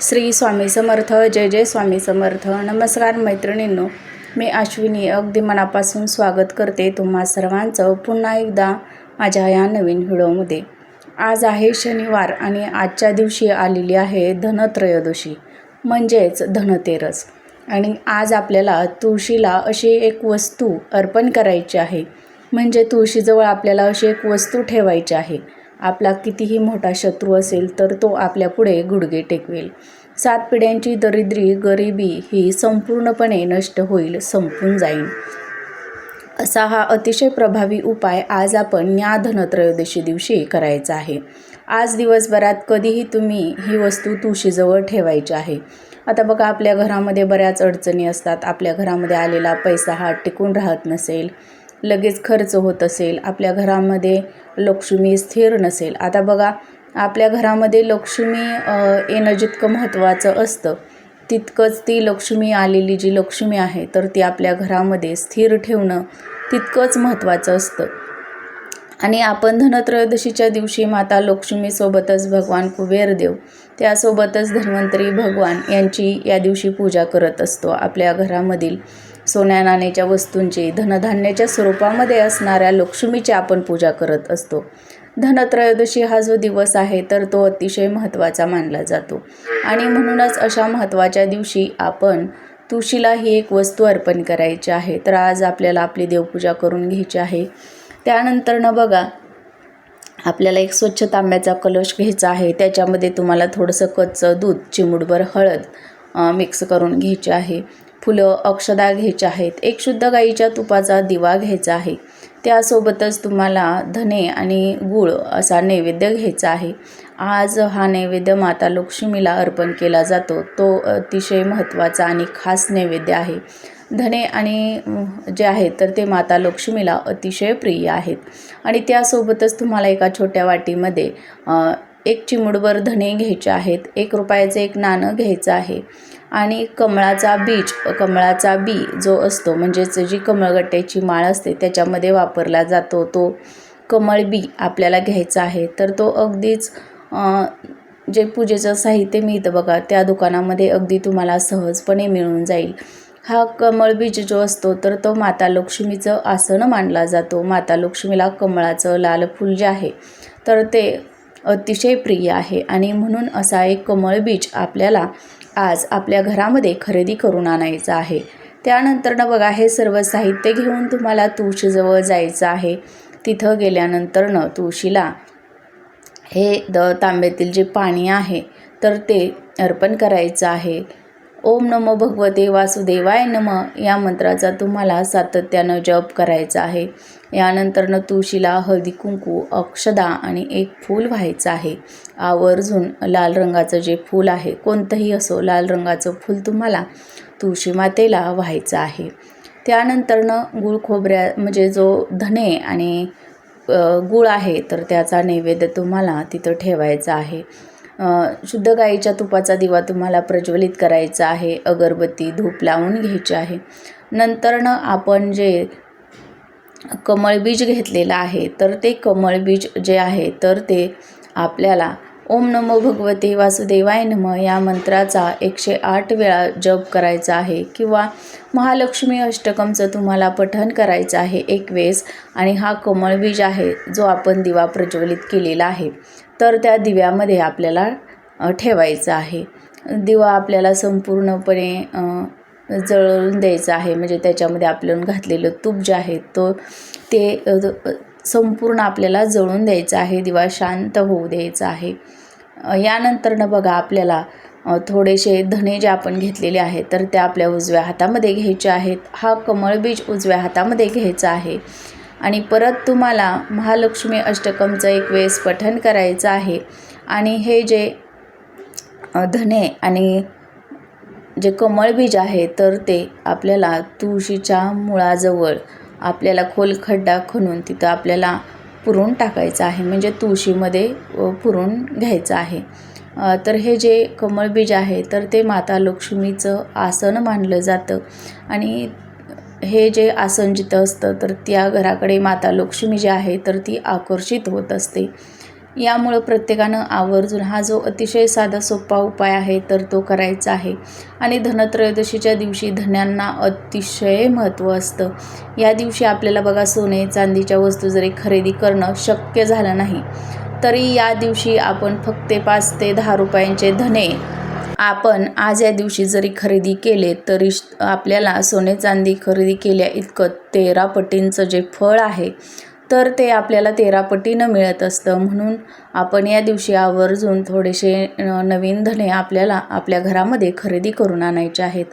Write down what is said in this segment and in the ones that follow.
श्री स्वामी समर्थ जय जय स्वामी समर्थ. नमस्कार मैत्रिणींनो मी अश्विनी अगदी मनापासून स्वागत करते तुम्हा सर्वांचं पुन्हा एकदा माझ्या या नवीन व्हिडिओमध्ये. आज आहे शनिवार आणि आजच्या दिवशी आलेली आहे धनत्रयोदशी म्हणजेच धनतेरस. आणि आज आपल्याला तुळशीला अशी एक वस्तू अर्पण करायची आहे. म्हणजे तुळशीजवळ आपल्याला अशी एक वस्तू ठेवायची आहे. आपला कितीही मोठा शत्रू असेल तर तो आपल्यापुढे गुडघे टेकवेल. सात पिढ्यांची दरिद्री गरिबी ही संपूर्णपणे नष्ट होईल संपून जाईल. असा हा अतिशय प्रभावी उपाय आज आपण या धनत्रयोदशी दिवशी करायचा आहे. आज दिवसभरात कधीही तुम्ही ही वस्तू तुळशीजवळ ठेवायची आहे. आता बघा आपल्या घरामध्ये बऱ्याच अडचणी असतात. आपल्या घरामध्ये आलेला पैसा हा टिकून राहत नसेल. लगेच खर्च होत असेल. आपल्या घरामध्ये लक्ष्मी स्थिर नसेल. आता बघा आपल्या घरामध्ये लक्ष्मी येणं जितकं महत्त्वाचं असतं तितकंच ती लक्ष्मी आलेली जी लक्ष्मी आहे तर ती आपल्या घरामध्ये स्थिर ठेवणं तितकंच महत्त्वाचं असतं. आणि आपण धनत्रयोदशीच्या दिवशी माता लक्ष्मीसोबतच भगवान कुबेरदेव त्यासोबतच धन्वंतरी भगवान यांची या दिवशी पूजा करत असतो आपल्या घरामधील. सोन्या नाण्याच्या वस्तूंची धनधान्याच्या स्वरूपामध्ये असणाऱ्या लक्ष्मीची आपण पूजा करत असतो. धनत्रयोदशी हा जो दिवस आहे तर तो अतिशय महत्त्वाचा मानला जातो. आणि म्हणूनच अशा महत्त्वाच्या दिवशी आपण तुळशीला ही एक वस्तू अर्पण करायची आहे. तर आज आपल्याला आपली देवपूजा करून घ्यायची आहे. त्यानंतरनं बघा आपल्याला एक स्वच्छ तांब्याचा कलश घ्यायचा आहे. त्याच्यामध्ये तुम्हाला थोडंसं कच्चं दूध चिमुडभर हळद मिक्स करून घ्यायची आहे. फुलं अक्षदा घ्यायच्या आहेत. एक शुद्ध गाईच्या तुपाचा दिवा घ्यायचा आहे. त्यासोबतच तुम्हाला धने आणि गूळ असा नैवेद्य घ्यायचा आहे. आज हा नैवेद्य माता लक्ष्मीला अर्पण केला जातो. तो अतिशय महत्त्वाचा आणि खास नैवेद्य आहे. धने आणि जे आहेत तर ते माता लक्ष्मीला अतिशय प्रिय आहेत. आणि त्यासोबतच तुम्हाला एका छोट्या वाटीमध्ये एक चिमुडभर धने घ्यायचे आहेत एक रुपयाचं एक नाणं घ्यायचं आहे आणि कमळाचा बीज कमळाचा बी जो असतो म्हणजेच जी कमळगट्ट्याची माळ असते त्याच्यामध्ये वापरला जातो तो कमळ बी आपल्याला घ्यायचा आहे. तर तो अगदीच जे पूजेचं साहित्य मिळतं बघा त्या दुकानामध्ये अगदी तुम्हाला सहजपणे मिळून जाईल. हा कमळ बीज जो असतो तर तो माता लक्ष्मीचं आसन मानला जातो. माता लक्ष्मीला कमळाचं लाल फूल जे आहे तर ते अतिशय प्रिय आहे. आणि म्हणून असा एक कमळ बीज आपल्याला आज आपल्या घरामध्ये खरेदी करून आणायचं आहे. त्यानंतरनं बघा हे सर्व साहित्य घेऊन तुम्हाला तुळशीजवळ जायचं आहे. तिथं गेल्यानंतरनं तुळशीला हे द तांब्यातील जे पाणी आहे तर ते अर्पण करायचं आहे. ओम नमो भगवते वासुदेवाय नम. या मंत्राचा तुम्हाला सातत्यानं जप करायचा आहे. यानंतरनं तुळशीला हळदी कुंकू अक्षदा आणि एक फूल व्हायचं आहे. आवर्जून लाल रंगाचं जे फूल आहे कोणतंही असो लाल रंगाचं फूल तुम्हाला तुळशी मातेला व्हायचं आहे. त्यानंतरनं गुळ खोबऱ्या म्हणजे जो धने आणि गुळ आहे तर त्याचा नैवेद्य तुम्हाला तिथं ठेवायचा आहे. शुद्ध गाईच्या तुपाचा दिवा तुम्हाला प्रज्वलित करायचा आहे. अगरबत्ती धूप लावून घ्यायचे आहे. नंतरनं आपण जे कमळबीज घेतलेलं आहे तर ते कमळबीज जे आहे तर ते आपल्याला ओम नमो भगवते वासुदेवाय नम. या मंत्राचा एकशे आठ वेळा जप करायचा आहे किंवा महालक्ष्मी अष्टकमचं तुम्हाला पठण करायचं आहे एक वेळेस आणि हा कमळबीज आहे जो आपण दिवा प्रज्वलित केलेला आहे. तर त्या दिव्यामध्ये आपल्याला ठेवायचं आहे. दिवा आपल्याला संपूर्णपणे जळून द्यायचं आहे. म्हणजे त्याच्यामध्ये आपल्याला घातलेलं तूप जे आहे तो ते संपूर्ण आपल्याला जळून द्यायचं आहे दिवा शांत होऊ द्यायचा आहे. यानंतरनं बघा आपल्याला थोडेसे धने जे आपण घेतलेले आहेत तर त्या आपल्या उजव्या हातामध्ये घ्यायचे आहेत. हा कमळबीज उजव्या हातामध्ये घ्यायचा आहे. आणि परत तुम्हाला महालक्ष्मी अष्टकमचं एक वेळेस पठण करायचं आहे. आणि हे जे धने आणि जे कमळबीज आहे तर ते आपल्याला तुळशीच्या मुळाजवळ आपल्याला खोल खड्डा खणून तिथं आपल्याला पुरून टाकायचं आहे. म्हणजे तुळशीमध्ये पुरून घ्यायचं आहे. तर हे जे कमळबीज आहे तर ते माता लक्ष्मीचं आसन मानलं जातं. आणि हे जे आसन जिथं असतं तर त्या घराकडे माता लक्ष्मी जी आहे तर ती आकर्षित होत असते. यामुळं प्रत्येकानं आवर्जून हा जो अतिशय साधा सोपा उपाय आहे तर तो करायचा आहे. आणि धनत्रयोदशीच्या दिवशी धन्यांना अतिशय महत्त्व असतं. या दिवशी आपल्याला बघा सोने चांदीच्या वस्तू जरी खरेदी करणं शक्य झालं नाही तरी या दिवशी आपण फक्त पाच ते दहा रुपयांचे धने आपण आज या दिवशी जरी खरेदी केले तरी आपल्याला सोने चांदी खरेदी केल्या इतकं तेरा पटींचं जे फळ आहे तर ते आपल्याला तेरा पटीनं मिळत असतं. म्हणून आपण या दिवशी आवर्जून थोडेसे नवीन धने आपल्याला आपल्या घरामध्ये खरेदी करून आणायचे आहेत.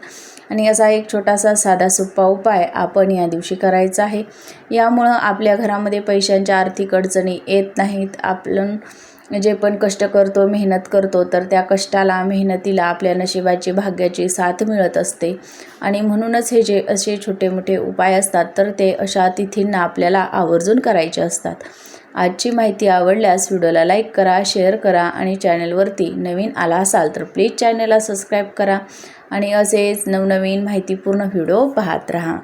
आणि असा एक छोटासा साधा सोपा उपाय आपण या दिवशी करायचा आहे. यामुळं आपल्या घरामध्ये पैशांच्या आर्थिक अडचणी येत नाहीत. आपण जे पण कष्ट करतो मेहनत करतो तर त्या कष्टाला मेहनतीला आपल्या नशिबाची भाग्याची साथ मिळत असते. आणि म्हणूनच हे जे असे छोटे मोठे उपाय असतात तर ते अशा तिथींना आपल्याला आवर्जून करायचे असतात. आजची माहिती आवडल्यास व्हिडिओला लाईक करा शेअर करा आणि चॅनलवरती नवीन आला असाल तर प्लीज चॅनलला सबस्क्राईब करा. आणि असेच नवनवीन माहितीपूर्ण व्हिडिओ पाहत राहा.